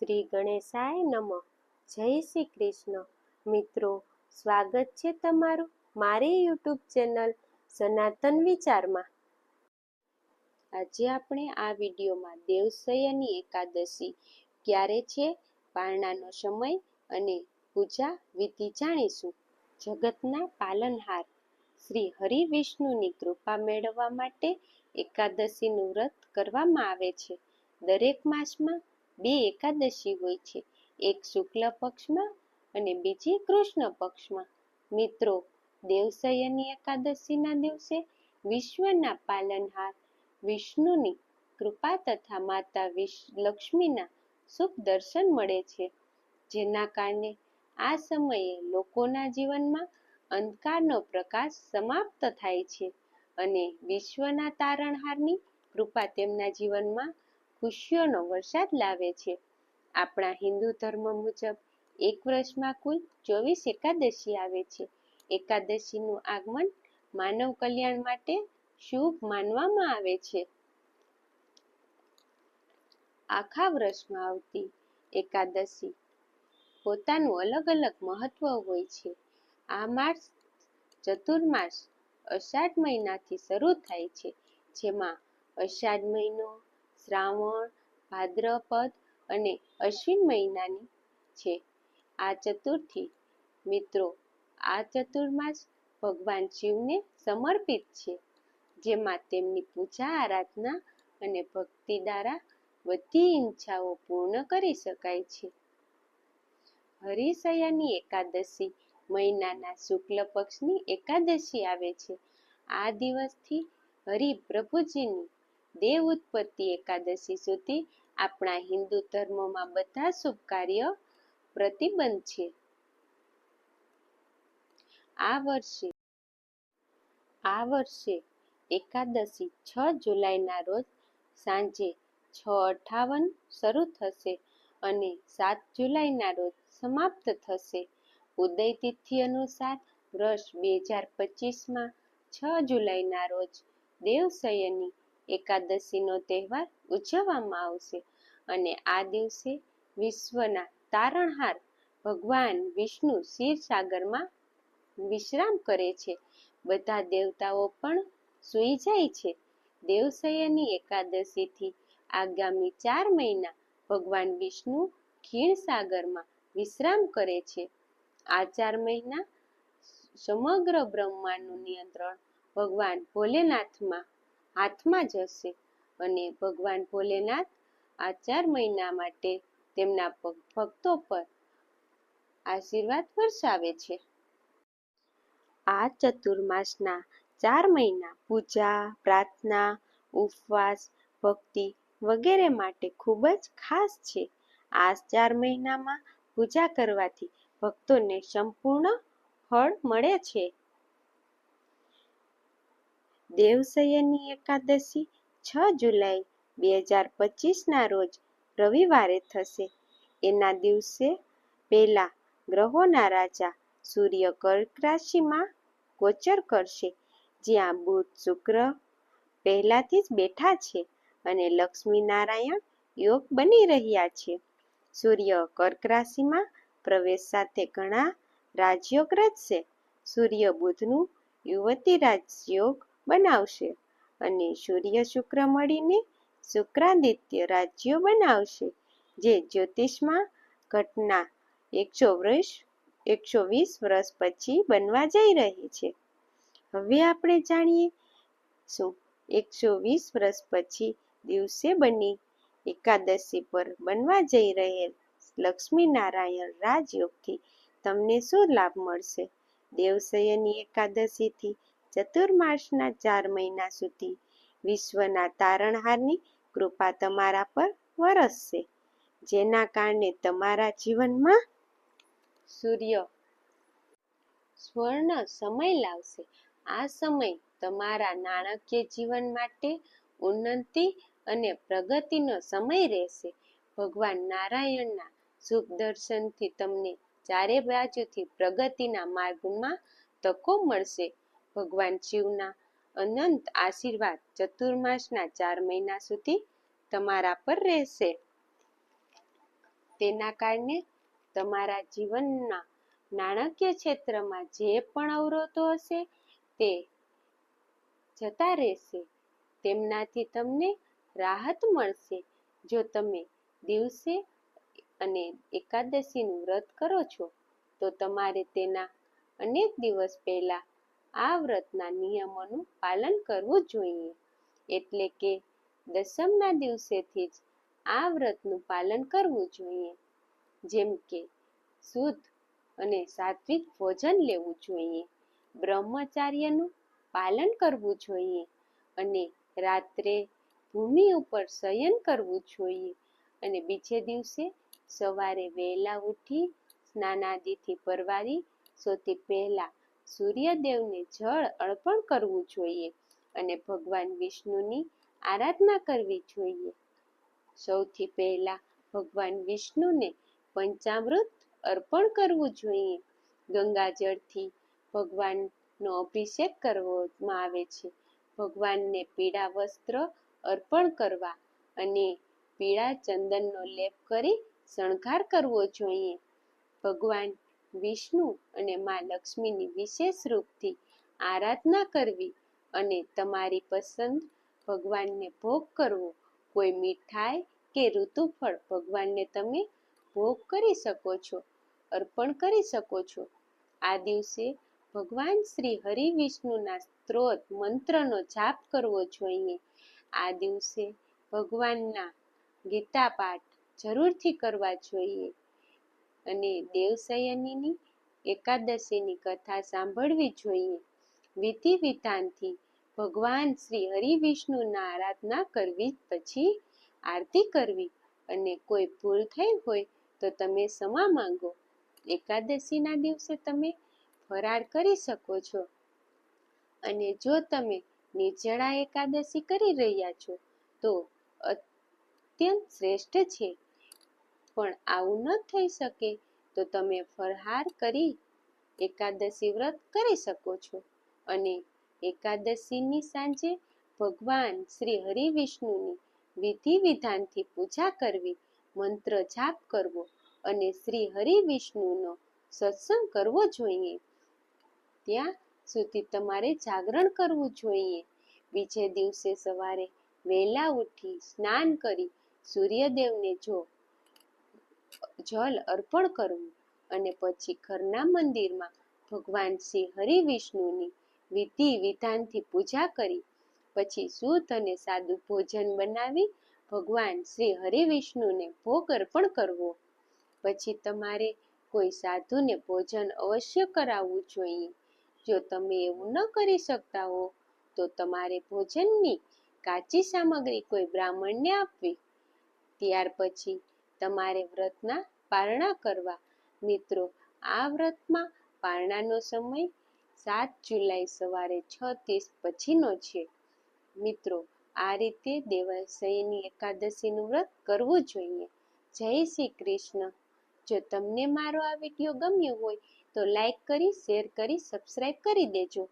શ્રી ગણેશાય નમઃ. જય શ્રી કૃષ્ણ. મિત્રો, સ્વાગત છે તમારું મારી યુટ્યુબ ચેનલ સનાતન વિચારમાં. આજે આપણે આ વિડીયોમાં દેવસયની એકાદશી ક્યારે છે, પારણાનો સમય અને પૂજા વિધિ જાણીશું. જગતના પાલનહાર શ્રી હરિ વિષ્ણુની કૃપા મેળવવા માટે એકાદશીનું વ્રત કરવામાં આવે છે. દરેક માસમાં બે એકાદશી હોય છે. એક શુક્લ પક્ષમાં અને બીજી કૃષ્ણ પક્ષમાં. મિત્રો દેવસયની એકાદશીના દિવસે વિશ્વના પાલનહાર વિષ્ણુની કૃપા તથા માતા લક્ષ્મીના શુભ દર્શન મળે છે. જેના કારણે આ સમયે લોકોના જીવનમાં અંધકારનો પ્રકાશ સમાપ્ત થાય છે અને વિશ્વના તારણહારની કૃપા તેમના જીવનમાં ખુશીઓનો વરસાદ લાવે છે. આપણા હિન્દુ ધર્મ મુજબ એક વર્ષમાં કુલ ચોવીસ એકાદશી આવે છે. એકાદશીનું આગમન માનવ કલ્યાણ માટે શુભ માનવામાં આવે છે. આખા વર્ષમાં આવતી એકાદશી પોતાનું અલગ અલગ મહત્વ હોય છે. આ માસ ચતુર્માસ અષાઢ મહિનાથી શરૂ થાય છે. જેમાં અષાઢ મહિનો શ્રાવણ, ભાદ્રપદ અને અશ્વિન મહિનાની છે. આ ચતુર્થી, મિત્રો, આ ચતુર્માસ ભગવાન શિવને સમર્પિત છે, જેમાં તેમની પૂજા, આરાધના અને ભક્તિ દ્વારા બધી ઈચ્છાઓ પૂર્ણ કરી શકાય છે. હરિશયાની એકાદશી મહિનાના શુક્લ પક્ષની એકાદશી આવે છે. આ દિવસથી હરિ પ્રભુજીની દેવ ઉત્પત્તિ એકાદશી સુધી આપણા હિન્દુ ધર્મમાં બધા શુભ કાર્ય પ્રતિબંધ છે. આ વર્ષે આ વર્ષે એકાદશી છ જુલાઈના રોજ સાંજે છ અઠાવન શરૂ થશે અને સાત જુલાઈના રોજ સમાપ્ત થશે. ઉદય તિથિ અનુસાર વર્ષ બે હજાર પચીસમાં છ જુલાઈના રોજ દેવસયની એકાદશીનો તહેવાર ઉજવવામાં આવશે. અને આ દિવસે વિશ્વના તારણહાર ભગવાન વિષ્ણુ સાગરમાં વિશ્રામ કરે છે. બધા દેવતાઓ પણ સૂઈ જાય છે. દેવસયની એકાદશીથી આગામી ચાર મહિના ભગવાન વિષ્ણુ ખીણસાગરમાં વિશ્રામ કરે છે. આ ચાર મહિના સમગ્ર બ્રહ્માંડનું નિયંત્રણ ભગવાન ભોલેનાથમાં હાથમાં જશે અને ભગવાન ભોલેનાથ આ ચાર મહિના માટે તેમના ભક્તો પર આશીર્વાદ વરસાવે છે. આ ચતુર્માસના ચાર મહિના પૂજા, પ્રાર્થના, ઉપવાસ, ભક્તિ વગેરે માટે ખૂબ જ ખાસ છે. આ ચાર મહિનામાં પૂજા કરવાથી ભક્તોને સંપૂર્ણ ફળ મળે છે. દેવસયની એકાદશી છ જુલાઈ બે હજાર પચીસના રોજ રવિવારે થશે. એના દિવસે પહેલાં ગ્રહોના રાજા સૂર્ય કર્ક રાશિમાં ગોચર કરશે, જ્યાં બુધ શુક્ર પહેલાથી જ બેઠા છે અને લક્ષ્મી નારાયણ યોગ બની રહ્યા છે. સૂર્ય કર્ક રાશિમાં પ્રવેશ સાથે ઘણા રાજયોગ રચશે સૂર્ય બુધનું યુવતી રાજયોગ બનાવશે અને સૂર્ય શુક્ર મળીને શુક્રાદિત્ય રાજ્યો બનાવશે. જે જ્યોતિષમાં ઘટના એકસો વર્ષ, એકસો વીસ વર્ષ પછી બનવા જઈ રહી છે. હવે આપણે જાણીએ શું એકસો વીસ વર્ષ પછી દિવસે બની એકાદશી પર બનવા જઈ રહેલ લક્ષ્મી નારાયણ રાજયોગથી તમને શું લાભ મળશે? દેવસયની એકાદશીથી ચતુર્માસના ચાર મહિના સુધી વિશ્વના તારણહારની કૃપા તમારા પર વરસશે, જેના કારણે તમારા જીવનમાં સૂર્ય સ્વર્ણ સમય લાવશે. આ સમય તમારા નાણાકીય જીવન માટે ઉન્નતિ અને પ્રગતિનો સમય રહેશે. ભગવાન નારાયણના શુભ દર્શનથી તમને ચારે બાજુથી પ્રગતિના માર્ગમાં તકો મળશે. ભગવાન શિવના અનંત આશીર્વાદ ચતુર્માસના ચાર મહિના સુધી તમારા પર રહેશે. તેના કારણે તમારા જીવનના નાણાકીય ક્ષેત્રમાં જે પણ અવરોધો હશે તે જતા રહેશે. તેમનાથી તમને રાહત મળશે. જો તમે દિવસે અને એકાદશીનું વ્રત કરો છો, તો તમારે તેના અનેક દિવસ પહેલા આ વ્રતના નિયમોનું પાલન કરવું જોઈએ. એટલે કે દસમના દિવસેથી જ આ વ્રતનું પાલન કરવું જોઈએ. જેમ કે શુદ્ધ અને સાત્વિક ભોજન લેવું જોઈએ. બ્રહ્મચાર્યનું પાલન કરવું જોઈએ અને રાત્રે ભૂમિ ઉપર શયન કરવું જોઈએ. અને બીજે દિવસે સવારે વહેલા ઉઠી સ્નાનાદિથી પરવારી સૌથી પહેલા સૂર્યદેવને જળ અર્પણ કરવું જોઈએ અને ભગવાન વિષ્ણુની આરાધના કરવી જોઈએ. સૌથી પહેલા ભગવાન વિષ્ણુને પંચામૃત અર્પણ કરવું જોઈએ. ગંગાજળથી ભગવાનનો અભિષેક કરવામાં આવે છે. ભગવાનને પીળા વસ્ત્ર અર્પણ કરવા અને પીળા ચંદનનો લેપ કરી શણગાર કરવો જોઈએ. ભગવાન વિષ્ણુ અને મા લક્ષ્મીની વિશેષ રૂપથી આરાધના કરવી અને તમારી પસંદ ભગવાનને ભોગ કરવો. કોઈ મીઠાઈ કે ઋતુફળ ભગવાનને તમે ભોગ કરી શકો છો, અર્પણ કરી શકો છો. આ દિવસે ભગવાન શ્રી હરિ વિષ્ણુના સ્ત્રોત મંત્રનો જાપ કરવો જોઈએ. આ દિવસે ભગવાનના ગીતા પાઠ જરૂરથી કરવા જોઈએ. અને દેવશયનીની એકાદશીની કથા સાંભળવી જોઈએ. વિધિ વિધાનથી ભગવાન શ્રી હરિ વિષ્ણુના આરાધના કરવી, પછી આરતી કરવી. અને કોઈ ભૂલ થઈ હોય તો તમે ક્ષમા માંગો. એકાદશીના દિવસે તમે ફરાળ કરી શકો છો. અને જો તમે નિર્જળા એકાદશી કરી રહ્યા છો, તો અત્યંત શ્રેષ્ઠ છે. પણ આવું ન થઈ શકે, તો તમે ફરહાર કરી એકાદશી વ્રત કરી શકો છો. અને એકાદશીની સાંજે ભગવાન શ્રી હરિ વિષ્ણુની વિધિ વિધાનથી પૂજા કરવી, મંત્ર જાપ કરવો અને શ્રી હરિ વિષ્ણુનો સત્સંગ કરવો જોઈએ. ત્યાં સુધી તમારે જાગરણ કરવું જોઈએ. બીજે દિવસે સવારે વહેલા ઉઠી સ્નાન કરી સૂર્યદેવને જો જલ અર્પણ કરવું અને પછી ઘરના મંદિરમાં ભગવાન શ્રી હરિ વિષ્ણુની વિધિ વિધાનથી પૂજા કરી, પછી શુદ્ધ અને સાદું ભોજન બનાવી ભગવાન શ્રી હરિ વિષ્ણુને ભોગ અર્પણ કરવો. પછી તમારે કોઈ સાધુને ભોજન અવશ્ય કરાવવું જોઈએ. જો તમે એવું ન કરી શકતા હો, તો તમારે ભોજનની કાચી સામગ્રી કોઈ બ્રાહ્મણને આપવી. ત્યાર પછી તમારે વ્રતના પારણા કરવા. મિત્રો, આ વ્રતમાં પારણાનો સમય સાત જુલાઈ સવારે છ ત્રીસ પછીનો છે. મિત્રો, આ રીતે દેવાશયની એકાદશીનું વ્રત કરવું જોઈએ. જય શ્રી કૃષ્ણ. જો તમને મારો આ વીડિયો ગમ્યો હોય તો લાઈક કરી, શેર કરી, સબસ્ક્રાઈબ કરી દેજો.